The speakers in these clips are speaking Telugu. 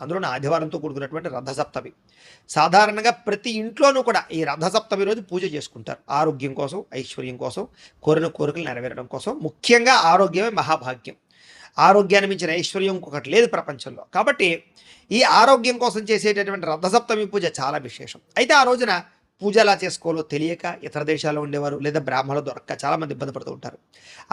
అందులో ఆదివారంతో కూడుకున్నటువంటి రథసప్తమి. సాధారణంగా ప్రతి ఇంట్లోనూ కూడా ఈ రథసప్తమి రోజు పూజ చేసుకుంటారు. ఆరోగ్యం కోసం ఐశ్వర్యం కోసం కోరిన కోరికలు నెరవేరడం కోసం. ముఖ్యంగా ఆరోగ్యమే మహాభాగ్యం. ఆరోగ్యాన్ని మించిన ఐశ్వర్యం ఇంకొకటి లేదు ప్రపంచంలో. కాబట్టి ఈ ఆరోగ్యం కోసం చేసేటటువంటి రథసప్తమి పూజ చాలా విశేషం. అయితే ఆ రోజున పూజ ఎలా చేసుకోవాలో తెలియక ఇతర దేశాల్లో ఉండేవారు లేదా బ్రాహ్మణులు దొరక్క చాలామంది ఇబ్బంది పడుతూ ఉంటారు.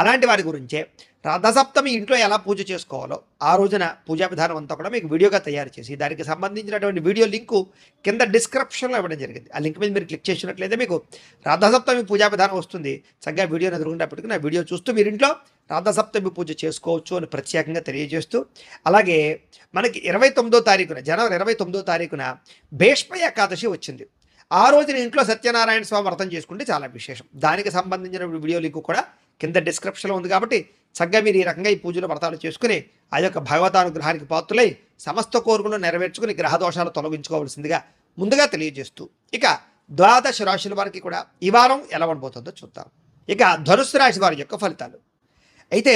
అలాంటి వారి గురించే రథసప్తమి ఇంట్లో ఎలా పూజ చేసుకోవాలో ఆ రోజున పూజా విధానం అంతా కూడా మీకు వీడియోగా తయారు చేసి దానికి సంబంధించినటువంటి వీడియో లింకు కింద డిస్క్రిప్షన్లో ఇవ్వడం జరిగింది. ఆ లింక్ మీద మీరు క్లిక్ చేసినట్లయితే మీకు రథసప్తమి పూజా విధానం వస్తుంది. చక్కగా వీడియోని ఎదురుకున్నప్పటికీ నా వీడియో చూస్తూ మీరు ఇంట్లో రథసప్తమి పూజ చేసుకోవచ్చు అని ప్రత్యేకంగా తెలియజేస్తూ అలాగే మనకి ఇరవై తొమ్మిదో తారీఖున జనవరి ఇరవై తొమ్మిదో తారీఖున భీష్మ ఏకాదశి వచ్చింది. ఆ రోజున ఇంట్లో సత్యనారాయణ స్వామి వ్రతం చేసుకుంటే చాలా విశేషం. దానికి సంబంధించిన వీడియో లింక్ కూడా కింద డిస్క్రిప్షన్లో ఉంది కాబట్టి చక్కగా మీరు ఈ రకంగా ఈ పూజలు వ్రతాలు చేసుకుని ఆ యొక్క భగవతానుగ్రహానికి పాత్రులై సమస్త కోరికలు నెరవేర్చుకుని గ్రహదోషాలు తొలగించుకోవాల్సిందిగా ముందుగా తెలియజేస్తూ ఇక ద్వాదశ రాశుల వారికి కూడా ఈ వారం ఎలా ఉండబోతుందో చూద్దాం. ఇక ధనుసు రాశి వారి యొక్క ఫలితాలు. అయితే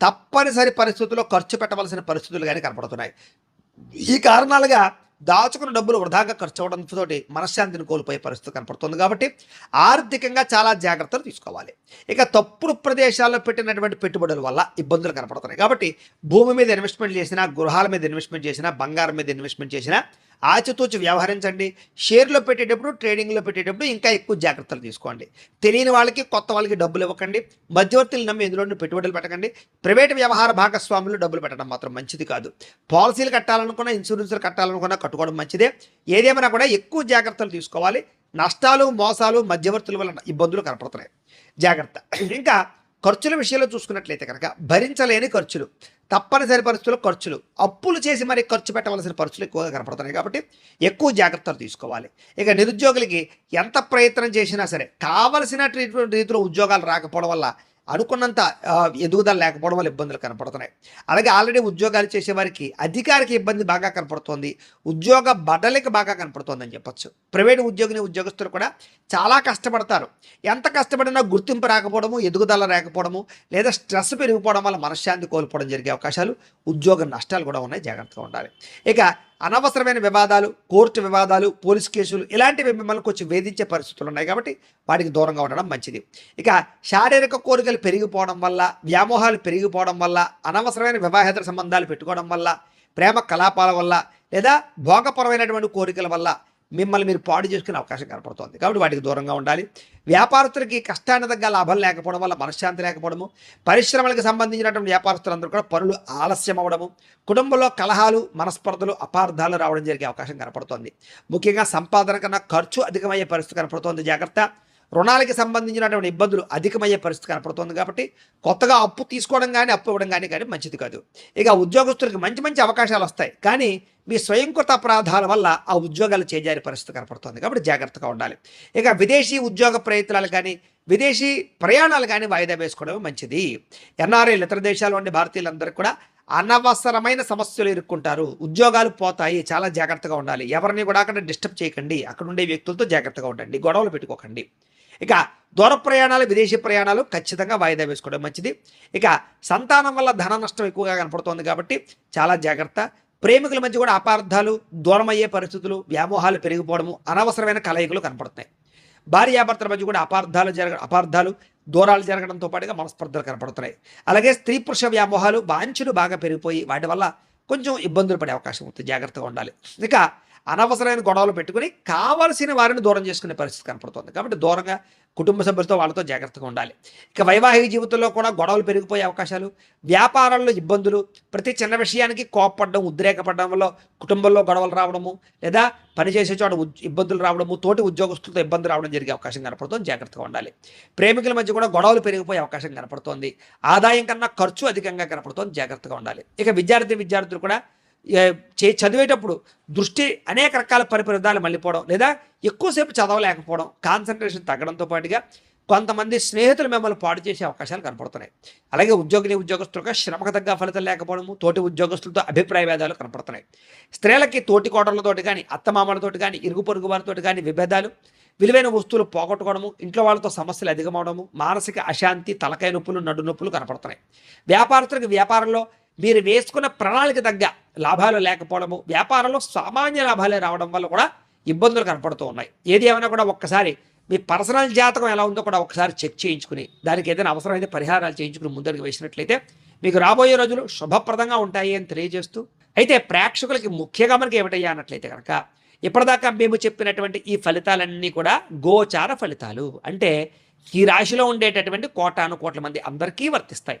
తప్పనిసరి పరిస్థితుల్లో ఖర్చు పెట్టవలసిన పరిస్థితులు కానీ కనపడుతున్నాయి. ఈ కారణాలుగా దాచుకున్న డబ్బులు వృధాగా ఖర్చు అవడంతో మనశ్శాంతిని కోల్పోయే పరిస్థితి కనపడుతుంది కాబట్టి ఆర్థికంగా చాలా జాగ్రత్తలు తీసుకోవాలి. ఇక తప్పుడు ప్రదేశాల్లో పెట్టినటువంటి పెట్టుబడుల వల్ల ఇబ్బందులు కనపడుతున్నాయి. కాబట్టి భూమి మీద ఇన్వెస్ట్మెంట్ చేసినా గృహాల మీద ఇన్వెస్ట్మెంట్ చేసినా బంగారం మీద ఇన్వెస్ట్మెంట్ చేసినా ఆచితూచి వ్యవహరించండి. షేర్లో పెట్టేటప్పుడు ట్రేడింగ్లో పెట్టేటప్పుడు ఇంకా ఎక్కువ జాగ్రత్తలు తీసుకోండి. తెలియని వాళ్ళకి కొత్త వాళ్ళకి డబ్బులు ఇవ్వకండి. మధ్యవర్తులు నమ్మి ఎందులోనూ పెట్టుబడులు పెట్టకండి. ప్రైవేట్ వ్యవహార భాగస్వాములు డబ్బులు పెట్టడం మాత్రం మంచిది కాదు. పాలసీలు కట్టాలనుకున్నా ఇన్సూరెన్స్లు కట్టాలనుకున్నా కట్టుకోవడం మంచిదే. ఏదేమైనా కూడా ఎక్కువ జాగ్రత్తలు తీసుకోవాలి. నష్టాలు మోసాలు మధ్యవర్తుల వల్ల ఇబ్బందులు కనపడుతున్నాయి. జాగ్రత్త. ఇంకా ఖర్చుల విషయంలో చూసుకున్నట్లయితే కనుక భరించలేని ఖర్చులు తప్పనిసరి పరిస్థితుల్లో ఖర్చులు అప్పులు చేసి మరి ఖర్చు పెట్టవలసిన పరిస్థితులు ఎక్కువగా కనపడుతున్నాయి కాబట్టి ఎక్కువ జాగ్రత్తలు తీసుకోవాలి. ఇక నిరుద్యోగులకి ఎంత ప్రయత్నం చేసినా సరే కావలసిన రీతిలో ఉద్యోగాలు రాకపోవడం వల్ల అనుకున్నంత ఎదుగుదల లేకపోవడం వల్ల ఇబ్బందులు కనపడుతున్నాయి. అలాగే ఆల్రెడీ ఉద్యోగాలు చేసేవారికి అధికారికి ఇబ్బంది బాగా కనపడుతోంది. ఉద్యోగ బడలికి బాగా కనపడుతోందని అని చెప్పొచ్చు. ప్రైవేట్ ఉద్యోగిని ఉద్యోగస్తులు కూడా చాలా కష్టపడతారు. ఎంత కష్టపడినా గుర్తింపు రాకపోవడము ఎదుగుదల రాకపోవడము లేదా స్ట్రెస్ పెరిగిపోవడం వల్ల మనశ్శాంతి కోల్పోవడం జరిగే అవకాశాలు ఉద్యోగ నష్టాలు కూడా ఉన్నాయి. జాగ్రత్తగా ఉండాలి. ఇక అనవసరమైన వివాదాలు కోర్టు వివాదాలు పోలీస్ కేసులు ఇలాంటివి మిమ్మల్ని కొంచెం వేధించే పరిస్థితులు ఉన్నాయి కాబట్టి వాటికి దూరంగా ఉండడం మంచిది. ఇక శారీరక కోరికలు పెరిగిపోవడం వల్ల వ్యామోహాలు పెరిగిపోవడం వల్ల అనవసరమైన వివాహేతర సంబంధాలు పెట్టుకోవడం వల్ల ప్రేమ కలాపాల వల్ల లేదా భోగపరమైనటువంటి కోరికల వల్ల మిమ్మల్ని మీరు పాడు చేసుకునే అవకాశం కనపడుతోంది. కాబట్టి వాటికి దూరంగా ఉండాలి. వ్యాపారస్తులకి కష్టాన్ని తగ్గ లాభం లేకపోవడం వల్ల మనశ్శాంతి లేకపోవడము పరిశ్రమలకు సంబంధించినటువంటి వ్యాపారస్తులందరూ కూడా పనులు ఆలస్యం అవ్వడము కుటుంబంలో కలహాలు మనస్పర్ధలు అపార్థాలు రావడం జరిగే అవకాశం కనపడుతోంది. ముఖ్యంగా సంపాదన కన్నా ఖర్చు అధికమయ్యే పరిస్థితి కనపడుతోంది. జాగ్రత్త. రుణాలకి సంబంధించినటువంటి ఇబ్బందులు అధికమయ్యే పరిస్థితి కనపడుతుంది కాబట్టి కొత్తగా అప్పు తీసుకోవడం కానీ అప్పు ఇవ్వడం కానీ కానీ మంచిది కాదు. ఇక ఉద్యోగస్తులకు మంచి మంచి అవకాశాలు వస్తాయి. కానీ మీ స్వయంకృత అపరాధాల వల్ల ఆ ఉద్యోగాలు చేజారే పరిస్థితి కనపడుతుంది కాబట్టి జాగ్రత్తగా ఉండాలి. ఇక విదేశీ ఉద్యోగ ప్రయత్నాలు కానీ విదేశీ ప్రయాణాలు కానీ వాయిదా వేసుకోవడం మంచిది. ఎన్ఆర్ఐలు ఇతర దేశాలు వంటి భారతీయులందరూ కూడా అనవసరమైన సమస్యలు ఎదుర్కొంటారు. ఉద్యోగాలు పోతాయి. చాలా జాగ్రత్తగా ఉండాలి. ఎవరిని కూడా అక్కడ డిస్టర్బ్ చేయకండి. అక్కడ ఉండే వ్యక్తులతో జాగ్రత్తగా ఉండండి. గొడవలు పెట్టుకోకండి. ఇక దూర ప్రయాణాలు విదేశీ ప్రయాణాలు ఖచ్చితంగా వాయిదా వేసుకోవడం మంచిది. ఇక సంతానం వల్ల ధన నష్టం ఎక్కువగా కనపడుతోంది కాబట్టి చాలా జాగ్రత్త. ప్రేమికుల మధ్య కూడా అపార్థాలు దూరమయ్యే పరిస్థితులు వ్యామోహాలు పెరిగిపోవడము అనవసరమైన కలయికలు కనపడుతున్నాయి. భార్యాభర్తల మధ్య కూడా అపార్థాలు జరగ అపార్థాలు దూరాలు జరగడంతో పాటుగా మనస్పర్ధలు కనపడుతున్నాయి. అలాగే స్త్రీ పురుష వ్యామోహాలు వాంఛలు బాగా పెరిగిపోయి వాటి వల్ల కొంచెం ఇబ్బందులు పడే అవకాశం ఉంటుంది జాగ్రత్తగా ఉండాలి. ఇక అనవసరమైన గొడవలు పెట్టుకుని కావలసిన వారిని దూరం చేసుకునే పరిస్థితి కనపడుతుంది. కాబట్టి దూరంగా కుటుంబ సభ్యులతో వాళ్ళతో జాగ్రత్తగా ఉండాలి. ఇక వైవాహిక జీవితంలో కూడా గొడవలు పెరిగిపోయే అవకాశాలు వ్యాపారాల్లో ఇబ్బందులు ప్రతి చిన్న విషయానికి కోపపడడం ఉద్రేకపడడం వల్ల కుటుంబంలో గొడవలు రావడము లేదా పనిచేసే చోట ఇబ్బందులు రావడము తోటి ఉద్యోగస్తులతో ఇబ్బంది రావడం జరిగే అవకాశం కనపడుతుంది. జాగ్రత్తగా ఉండాలి. ప్రేమికుల మధ్య కూడా గొడవలు పెరిగిపోయే అవకాశం కనపడుతోంది. ఆదాయం కన్నా ఖర్చు అధికంగా కనపడుతోంది. జాగ్రత్తగా ఉండాలి. ఇక విద్యార్థి విద్యార్థులు కూడా చదివేటప్పుడు దృష్టి అనేక రకాల పరిపరిధాలు మళ్ళీపోవడం లేదా ఎక్కువసేపు చదవలేకపోవడం కాన్సన్ట్రేషన్ తగ్గడంతో పాటుగా కొంతమంది స్నేహితులు మిమ్మల్ని పాడు చేసే అవకాశాలు కనపడుతున్నాయి. అలాగే ఉద్యోగిని ఉద్యోగస్తులుగా శ్రమకు తగ్గ ఫలితం లేకపోవడము తోటి ఉద్యోగస్తులతో అభిప్రాయ భేదాలు కనపడుతున్నాయి. స్త్రీలకి తోటి కోటలతోటి కానీ అత్తమామలతోటి కానీ ఇరుగు పొరుగు వారితోటి కానీ విభేదాలు విలువైన వస్తువులు పోగొట్టుకోవడము ఇంట్లో వాళ్ళతో సమస్యలు అధికమవడము మానసిక అశాంతి తలకాయ నొప్పులు నడు నొప్పులు కనపడుతున్నాయి. వ్యాపారస్తులకు వ్యాపారంలో మీరు వేసుకున్న ప్రణాళిక తగ్గ లాభాలు లేకపోవడము వ్యాపారంలో సామాన్య లాభాలే రావడం వల్ల కూడా ఇబ్బందులు కనపడుతూ ఉన్నాయి. ఏది ఏమైనా కూడా ఒక్కసారి మీ పర్సనల్ జాతకం ఎలా ఉందో కూడా ఒకసారి చెక్ చేయించుకుని దానికి ఏదైనా అవసరమైతే పరిహారాలు చేయించుకుని ముందరికి వేసినట్లయితే మీకు రాబోయే రోజులు శుభప్రదంగా ఉంటాయి అని తెలియజేస్తూ అయితే ప్రేక్షకులకి ముఖ్యంగా మనకి ఏమిటయ్యా అన్నట్లయితే కనుక ఇప్పటిదాకా మేము చెప్పినటువంటి ఈ ఫలితాలన్నీ కూడా గోచార ఫలితాలు. అంటే ఈ రాశిలో ఉండేటటువంటి కోటాను కోట్ల మంది అందరికీ వర్తిస్తాయి.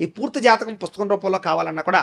ఈ పూర్తి జాతకం పుస్తకం రూపంలో కావాలన్నా కూడా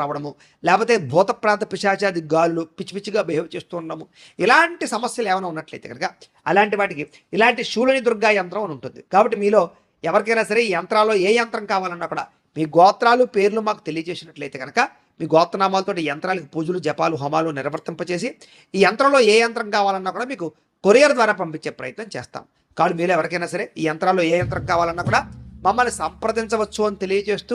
రావడము లేకపోతే భూతప్రాంత పిశాచాది గాలు పిచ్చి పిచ్చిగా బిహేవ్ చేస్తూ ఉండము ఇలాంటి సమస్యలు ఏమైనా ఉన్నట్లయితే కనుక అలాంటి వాటికి ఇలాంటి శూలని దుర్గా యంత్రం అని ఉంటుంది. కాబట్టి మీలో ఎవరికైనా సరే ఈ యంత్రాల్లో ఏ యంత్రం కావాలన్నా కూడా మీ గోత్రాలు పేర్లు మాకు తెలియజేసినట్లయితే కనుక మీ గోత్రనామాలతో ఈ యంత్రాలకు పూజలు జపాలు హోమాలు నిర్వర్తింపచేసి ఈ యంత్రంలో ఏ యంత్రం కావాలన్నా కూడా మీకు కొరియర్ ద్వారా పంపించే ప్రయత్నం చేస్తాం. కాబట్టి మీరు ఎవరికైనా సరే ఈ యంత్రాల్లో ఏ యంత్రం కావాలన్నా కూడా మమ్మల్ని సంప్రదించవచ్చు అని తెలియజేస్తూ